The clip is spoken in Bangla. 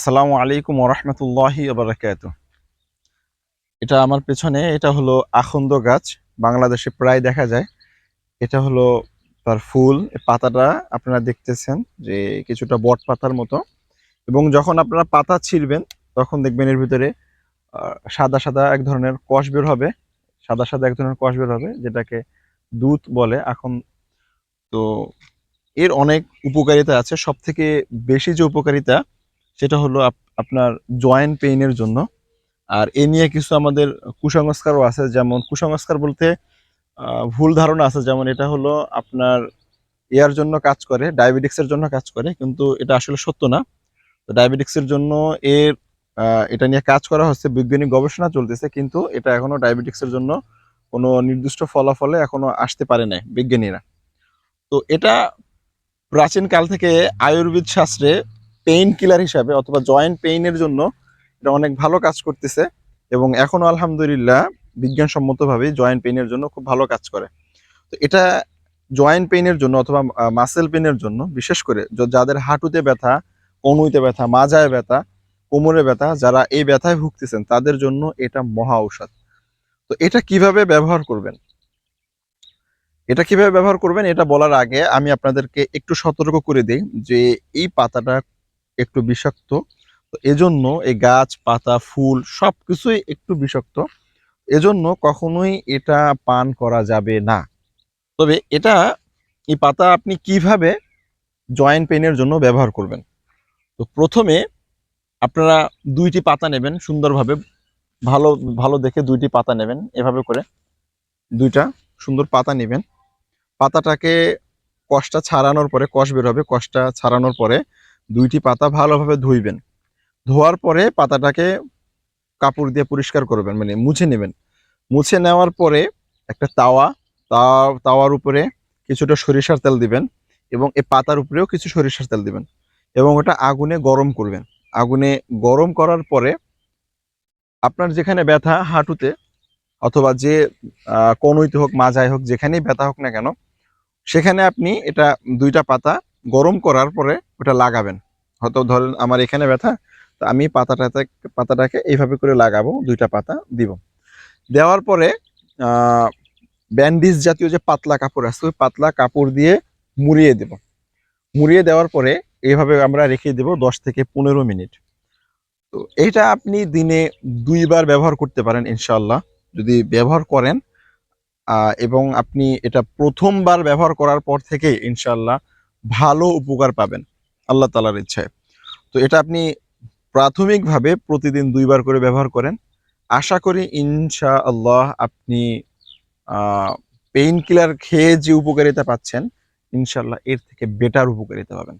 আসসালামু আলাইকুম ওরহমতুল্লাহি বারাকাতু এটা আমার পেছনে, এটা হলো আখন্দ গাছ, বাংলাদেশে প্রায় দেখা যায়। এটা হলো তার ফুল পাতাটা আপনারা দেখতেছেন যে কিছুটা বট পাতার মতো। এবং যখন আপনারা পাতা ছিঁড়বেন, তখন দেখবেন এর ভিতরে সাদা সাদা এক ধরনের কষ বের হবে। সাদা সাদা এক ধরনের কষ বের হবে, যেটাকে দুধ বলে এখন তো এর অনেক উপকারিতা আছে। সব থেকে বেশি যে উপকারিতা সেটা হলো আপ- আপনার জয়েন্ট পেইনের জন্য। আর এ নিয়ে কিছু আমাদের কুসংস্কারও আছে, যেমন কুসংস্কার বলতে ভুল ধারণা আছে। যেমন এটা হলো আপনার এয়ার জন্য কাজ করে ডায়াবেটিক্সের জন্য কাজ করে, কিন্তু এটা আসলে সত্য না। তো ডায়াবেটিক্সের জন্য এর এটা নিয়ে কাজ করা হচ্ছে, বৈজ্ঞানিক গবেষণা চলতেছে, কিন্তু এটা এখনও ডায়াবেটিক্সের জন্য কোনো নির্দিষ্ট ফলাফলে এখনও আসতে পারে নাই বিজ্ঞানীরা। তো এটা প্রাচীন কাল থেকে আয়ুর্বেদ শাস্ত্রে পেইন কিলার হিসাবে অথবা জয়েন্ট পেইনের জন্য এটা অনেক ভালো কাজ করতেছে এবং এখনও আলহামদুলিল্লাহ বিজ্ঞানসম্মতভাবে জয়েন্ট পেইনের জন্য খুব ভালো কাজ করে। তো এটা জয়েন্ট পেইনের জন্য অথবা মাসেল পেইনের জন্য বিশেষ করে যাদের হাঁটুতে ব্যথা, কনুইতে ব্যথা, মাজায় ব্যথা, কোমরে ব্যথা, যারা এই ব্যথায় ভুগতেছেন তাদের জন্য এটা মহা ঔষধ। তো এটা কীভাবে ব্যবহার করবেন? এটা কীভাবে ব্যবহার করবেন এটা বলার আগে আমি আপনাদেরকে একটু সতর্ক করে দিই যে এই পাতাটা একটু বিষাক্ত। তো এজন্য এই গাছ, পাতা, ফুল সব কিছুই একটু বিষাক্ত। এজন্য কখনোই এটা পান করা যাবে না। তবে এটা, এই পাতা আপনি কীভাবে জয়েন্ট পেনের জন্য ব্যবহার করবেন? তো প্রথমে আপনারা দুইটি পাতা নেবেন সুন্দরভাবে। ভালো ভালো দেখে দুইটি পাতা নেবেন এভাবে করে। দুইটা সুন্দর পাতা নেবেন। পাতাটাকে কষটা ছাড়ানোর পরে, কষ বের হবে, কষটা ছাড়ানোর পরে দুইটি পাতা ভালোভাবে ধুইবেন। ধোয়ার পরে পাতাটাকে কাপড় দিয়ে পরিষ্কার করবেন মানে মুছে নেবেন। মুছে নেওয়ার পরে একটা তাওয়া তাওয়ার উপরে কিছুটা সরিষার তেল দিবেন এবং এই পাতার উপরেও কিছু সরিষার তেল দিবেন এবং ওটা আগুনে গরম করবেন। আগুনে গরম করার পরে আপনার যেখানে ব্যথা হাঁটুতে অথবা যে কনুইতে হোক, মাজায় হোক, যেখানেই ব্যথা হোক না কেন, সেখানে আপনি এটা দুইটা পাতা গরম করার পরে ওটা লাগাবেন। হয়তো ধরেন আমার এখানে ব্যথা, তো আমি পাতাটাতে, পাতাটাকে এইভাবে করে লাগাবো, দুইটা পাতা দিব। দেওয়ার পরে ব্যান্ডিজ জাতীয় যে পাতলা কাপড় আছে, ওই পাতলা কাপড় দিয়ে মুড়িয়ে দেব। মুড়িয়ে দেওয়ার পরে এইভাবে আমরা রেখে দেব দশ থেকে পনেরো মিনিট। তো এইটা আপনি দিনে দুইবার ব্যবহার করতে পারেন ইনশাল্লাহ যদি ব্যবহার করেন এবং আপনি এটা প্রথমবার ব্যবহার করার পর থেকে ইনশাল্লাহ ভালো উপকার পাবেন আল্লাহ তালার ইচ্ছায়। তো এটা আপনি প্রাথমিকভাবে প্রতিদিন দুইবার করে ব্যবহার করেন। আশা করি ইনশা আল্লাহ আপনি পেইন কিলার খেয়ে যে উপকারিতা পাচ্ছেন ইনশাল্লাহ এর থেকে বেটার উপকারিতা পাবেন।